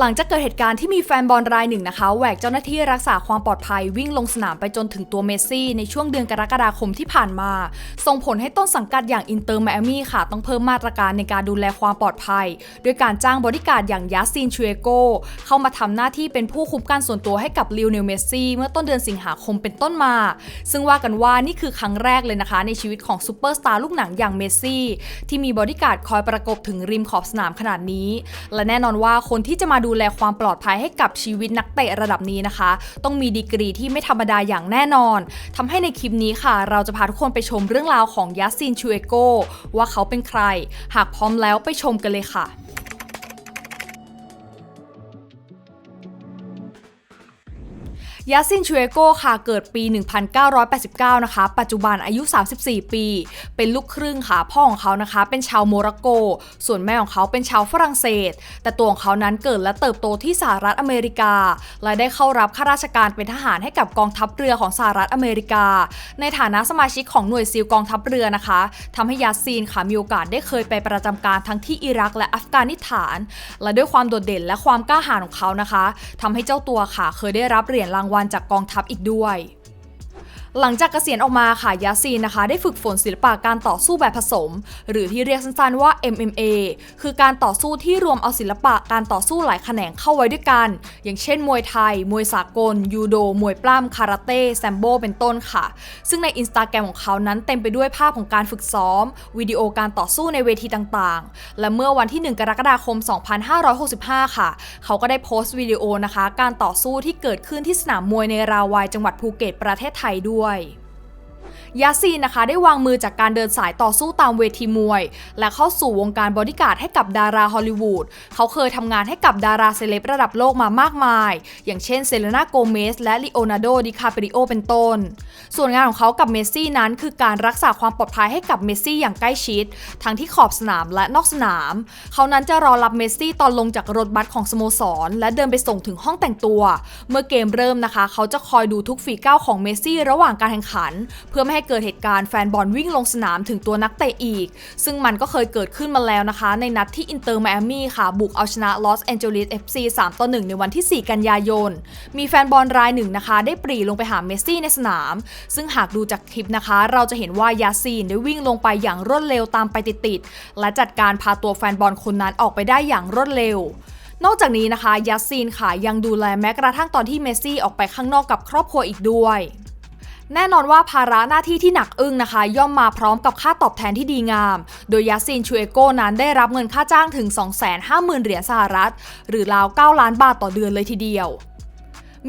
หลังจากเกิดเหตุการณ์ที่มีแฟนบอลรายหนึ่งนะคะแหวกเจ้าหน้าที่รักษาความปลอดภัยวิ่งลงสนามไปจนถึงตัวเมสซี่ ในช่วงเดือนกรกฎาคมที่ผ่านมา ส่งผลให้ต้นสังกัดอย่างอินเตอร์ไมอามี่ค่ะ ต้องเพิ่มมาตรการในการดูแลความปลอดภัย ด้วยการจ้างบริการดอย่างยัสซินชูเอโกเข้ามาทำหน้าที่เป็นผู้คุ้มกันส่วนตัวให้กับลิวเนลเมสซี่เมื่อต้นเดือนสิงหาคมเป็นต้นมา ซึ่งว่ากันว่านี่คือครั้งแรกเลยนะคะ ในชีวิตของซูเปอร์สตาร์ลูกหนังอย่างเมสซี่ที่มีบริการดคอยประกบถึงริมขอบสนามขนาดนี้ และแน่นอนว่าคนที่จะมาดูแลความปลอดภัยให้กับชีวิตนักเตะระดับนี้นะคะ ต้องมีดีกรีที่ไม่ธรรมดาอย่างแน่นอนทำให้ในคลิปนี้ค่ะ เราจะพาทุกคนไปชมเรื่องราวของยัสซินชูเอโกว่าเขาเป็นใคร หากพร้อมแล้วไปชมกันเลยค่ะ ยาซินชูเอโกค่ะเกิดปี 1989 นะคะ ปัจจุบันอายุ 34 ปี เป็นลูกครึ่งค่ะ พ่อของเขานะคะ เป็นชาวโมร็อกโก ส่วนแม่ของเขาเป็นชาวฝรั่งเศส แต่ตัวของเขานั้นเกิดและเติบโตที่สหรัฐอเมริกา และได้เข้ารับข้าราชการเป็นทหารให้กับกองทัพเรือของสหรัฐอเมริกา ในฐานะสมาชิกของหน่วยซีลกองทัพเรือนะคะทำให้ยาซีนค่ะมีโอกาสได้เคยไปประจำการทั้งที่อิรักและอัฟกานิสถาน และด้วยความโดดเด่นและความกล้าหาญของเขานะคะทำให้เจ้าตัวค่ะเคยได้รับเหรียญรางวัลจากกองทัพอีกด้วย หลังจากเกษียณออกมาค่ะยาซีนนะคะ ได้ฝึกฝนศิลปะการต่อสู้แบบผสม หรือที่เรียกสั้นๆว่า MMA คือการต่อสู้ที่รวมเอาศิลปะการต่อสู้หลายแขนงเข้าไว้ด้วยกัน อย่างเช่น มวยไทย มวยสากล ยูโด มวยปล้ำคาราเต้แซมโบเป็นต้นค่ะ ซึ่งในอินสตาแกรมของเขานั้นเต็มไปด้วยภาพของการฝึกซ้อม วิดีโอการต่อสู้ในเวทีต่างๆ และเมื่อวันที่ 1 กรกฎาคม 2565 ค่ะ เขาก็ได้โพสต์วิดีโอนะคะ การต่อสู้ที่เกิดขึ้นที่สนามมวยในราวายจังหวัดภูเก็ตประเทศไทยด้วย Hawaii. ยาซีนนะคะได้วางมือจากการเดินสายต่อสู้ตามเวทีมวย และเข้าสู่วงการบอดี้การ์ดให้กับดาราฮอลลีวูด เขาเคยทำงานให้กับดาราเซเลบระดับโลกมามากมาย อย่างเช่นเซเลนาโกเมสและลีโอนาร์โด ดิคาปริโอ เป็นต้น ส่วนงานของเขากับเมสซี่นั้น คือการรักษาความปลอดภัยให้กับเมสซี่อย่างใกล้ชิด ทั้งที่ขอบสนามและนอกสนาม เขานั้นจะรอรับเมสซี่ตอนลงจากรถบัสของสโมสร และเดินไปส่งถึงห้องแต่งตัว เมื่อเกมเริ่มนะคะ เขาจะคอยดูทุกฝีก้าวของเมสซี่ระหว่างการแข่งขัน เพื่อไม่ให้เกิดเหตุการณ์แฟนบอลวิ่งลงสนามถึงตัวนักเตะอีก ซึ่งมันก็เคยเกิดขึ้นมาแล้วนะคะ ในนัดที่อินเตอร์ไมอามี่ค่ะ บุกเอาชนะลอสแอนเจลิส FC 3 ต่อ 1 ในวันที่ 4 กันยายน มีแฟนบอลรายหนึ่งนะคะ ได้ปรีลงไปหาเมสซี่ในสนาม ซึ่งหากดูจากคลิปนะคะ เราจะเห็นว่ายาซีนได้วิ่งลงไปอย่างรวดเร็วตามไปติดๆและจัดการพาตัวแฟนบอลคนนั้นออกไปได้อย่างรวดเร็วนอกจากนี้นะคะยัสซีนค่ะยังดูแลแม้กระทั่งตอนที่เมสซี่ออกไปข้างนอกกับครอบครัวอีกด้วย แน่นอนว่าภาระหน้าที่ที่หนักอึ้งนะคะ ย่อมมาพร้อมกับค่าตอบแทนที่ดีงาม โดยยัสซินชูเอโกนั้นได้รับเงินค่าจ้างถึง 250,000 เหรียญสหรัฐ หรือราว 9 ล้านบาทต่อเดือนเลยทีเดียว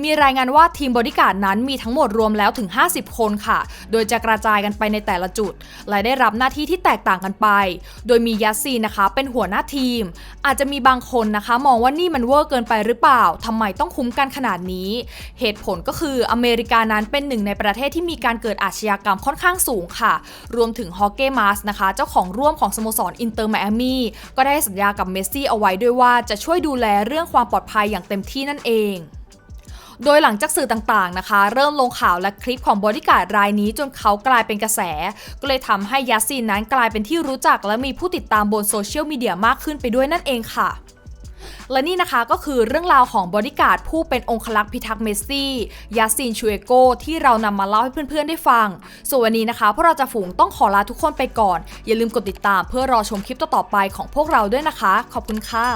มีรายงานว่าทีมบริการนั้นมีทั้งหมดรวมแล้วถึง 50 คนค่ะ โดยจะกระจายกันไปในแต่ละจุด และได้รับหน้าที่ที่แตกต่างกันไป โดยมียัสซีนะคะ เป็นหัวหน้าทีม อาจจะมีบางคนนะคะ มองว่านี่มันเวอร์เกินไปหรือเปล่าทำไมต้องคุ้มกันขนาดนี้ เหตุผลก็คืออเมริกานั้นเป็นหนึ่งในประเทศที่มีการเกิดอาชญากรรมค่อนข้างสูงค่ะ รวมถึงฮอ g เก้มาสนะคะ เจ้าของร่วมของสโมสรอินเตอร์ไมอามี่ก็ได้สัญญากับเมสซี่เอาไว้ด้วยว่าจะช่วยดูแลเรื่องความปลอดภัยอย่างเต็มที่นั่นเอง โดยหลังจากสื่อต่างๆนะคะ เริ่มลงข่าวและคลิปของบริการดรายนี้จนเขากลายเป็นกระแส ก็เลยทำให้ยัสซีนนั้นกลายเป็นที่รู้จักและมีผู้ติดตามบนโซเชียลมีเดียมากขึ้นไปด้วยนั่นเองค่ะและนี่นะคะก็คือเรื่องราวของบริการดผู้เป็นองคลักษ์พิทักษ์เมสซี่ยาซินชูเอโกที่เรานำมาเล่าให้เพื่อนๆได้ฟัง ส่วนวันนี้นะคะพวกเราจะฝูงต้องขอลาทุกคนไปก่อน อย่าลืมกดติดตามเพื่อรอชมคลิปต่อๆไปของพวกเราด้วยนะคะ ขอบคุณค่ะ